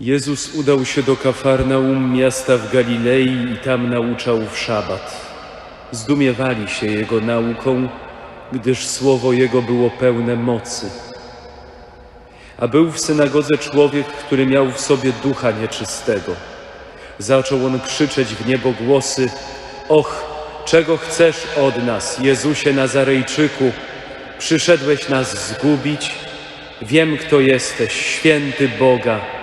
Jezus udał się do Kafarnaum, miasta w Galilei i tam nauczał w szabat. Zdumiewali się Jego nauką, gdyż słowo Jego było pełne mocy. A był w synagodze człowiek, który miał w sobie ducha nieczystego. Zaczął on krzyczeć w niebo głosy: Och, czego chcesz od nas, Jezusie Nazarejczyku? Przyszedłeś nas zgubić? Wiem, kto jesteś, święty Boga.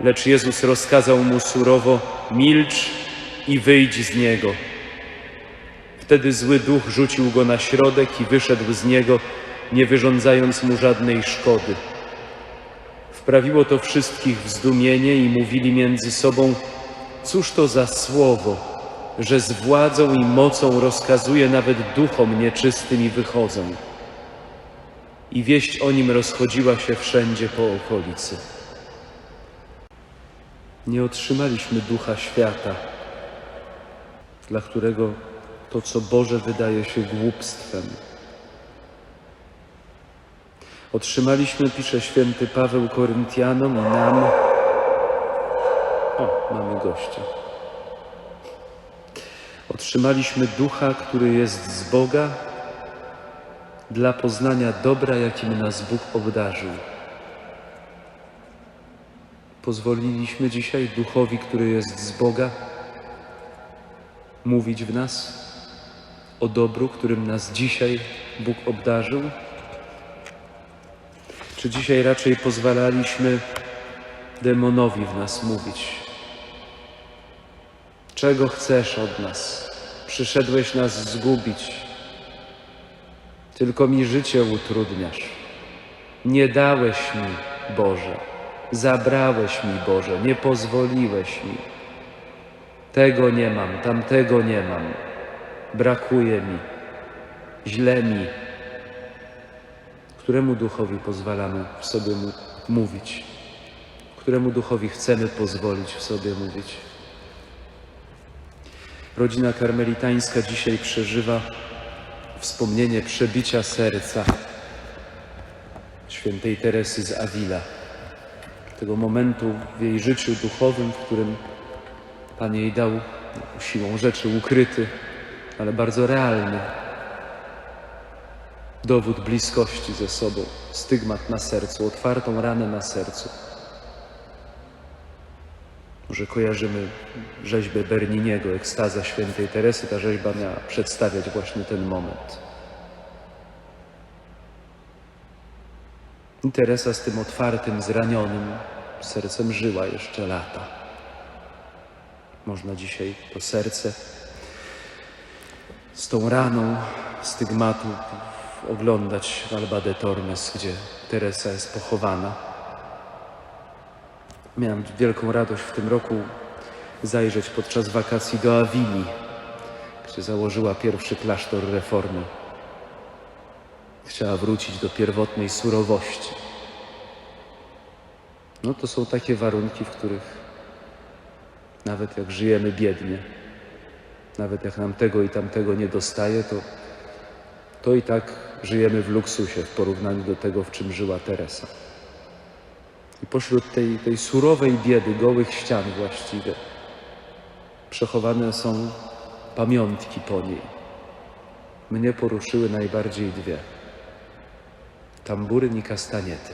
Lecz Jezus rozkazał mu surowo: Milcz i wyjdź z niego. Wtedy zły duch rzucił go na środek i wyszedł z niego, nie wyrządzając mu żadnej szkody. Wprawiło to wszystkich w zdumienie i mówili między sobą: Cóż to za słowo, że z władzą i mocą rozkazuje nawet duchom nieczystym i wychodzą. I wieść o nim rozchodziła się wszędzie po okolicy. Nie otrzymaliśmy ducha świata, dla którego to, co Boże, wydaje się głupstwem. Otrzymaliśmy, pisze święty Paweł Koryntianom i nam. O, mamy gościa. Otrzymaliśmy ducha, który jest z Boga dla poznania dobra, jakim nas Bóg obdarzył. Pozwoliliśmy dzisiaj duchowi, który jest z Boga, mówić w nas o dobru, którym nas dzisiaj Bóg obdarzył? Czy dzisiaj raczej pozwalaliśmy demonowi w nas mówić? Czego chcesz od nas? Przyszedłeś nas zgubić. Tylko mi życie utrudniasz. Nie dałeś mi, Boże. Zabrałeś mi, Boże. Nie pozwoliłeś mi. Tego nie mam, tamtego nie mam. Brakuje mi. Źle mi. Któremu duchowi pozwalamy w sobie mówić? Któremu duchowi chcemy pozwolić w sobie mówić? Rodzina karmelitańska dzisiaj przeżywa wspomnienie przebicia serca świętej Teresy z Avila. Tego momentu w jej życiu duchowym, w którym Pan jej dał siłą rzeczy ukryty, ale bardzo realny dowód bliskości ze sobą, stygmat na sercu, otwartą ranę na sercu. Może kojarzymy rzeźbę Berniniego, ekstaza świętej Teresy. Ta rzeźba miała przedstawiać właśnie ten moment. I Teresa z tym otwartym, zranionym sercem żyła jeszcze lata. Można dzisiaj to serce z tą raną stygmatu oglądać w Alba de Tormes, gdzie Teresa jest pochowana. Miałem wielką radość w tym roku zajrzeć podczas wakacji do Awili, gdzie założyła pierwszy klasztor reformy. Chciała wrócić do pierwotnej surowości. No to są takie warunki, w których nawet jak żyjemy biednie, nawet jak nam tego i tamtego nie dostaje, to, to i tak żyjemy w luksusie w porównaniu do tego, w czym żyła Teresa. I pośród tej, tej surowej biedy, gołych ścian właściwie, przechowane są pamiątki po niej. Mnie poruszyły najbardziej dwie. Tamburyn i kastaniety.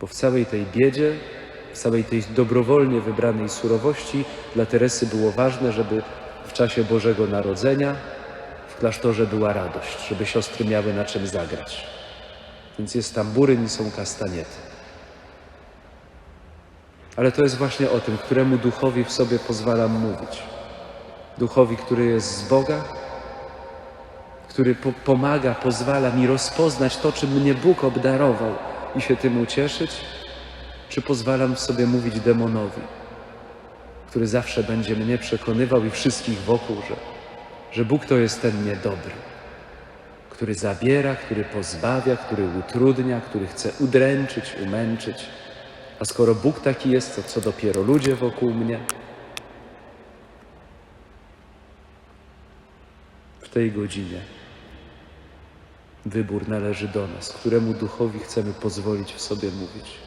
Bo w całej tej biedzie, w całej tej dobrowolnie wybranej surowości dla Teresy było ważne, żeby w czasie Bożego Narodzenia w klasztorze była radość, żeby siostry miały na czym zagrać. Więc jest tamburyn i są kastaniety. Ale to jest właśnie o tym, któremu duchowi w sobie pozwalam mówić. Duchowi, który jest z Boga, który po pomaga, pozwala mi rozpoznać to, czym mnie Bóg obdarował i się tym ucieszyć, czy pozwalam sobie mówić demonowi, który zawsze będzie mnie przekonywał i wszystkich wokół, że, że Bóg to jest ten niedobry który zabiera, który pozbawia, który utrudnia, który chce udręczyć, umęczyć. A skoro Bóg taki jest, to co dopiero ludzie wokół mnie? W tej godzinie Wybór należy do nas, któremu duchowi chcemy pozwolić w sobie mówić.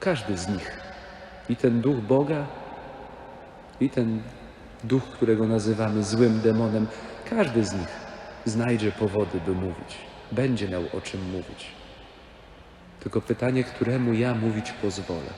Każdy z nich, i ten duch Boga, i ten duch, którego nazywamy złym demonem, każdy z nich znajdzie powody, by mówić, będzie miał o czym mówić. Tylko pytanie, któremu ja mówić pozwolę.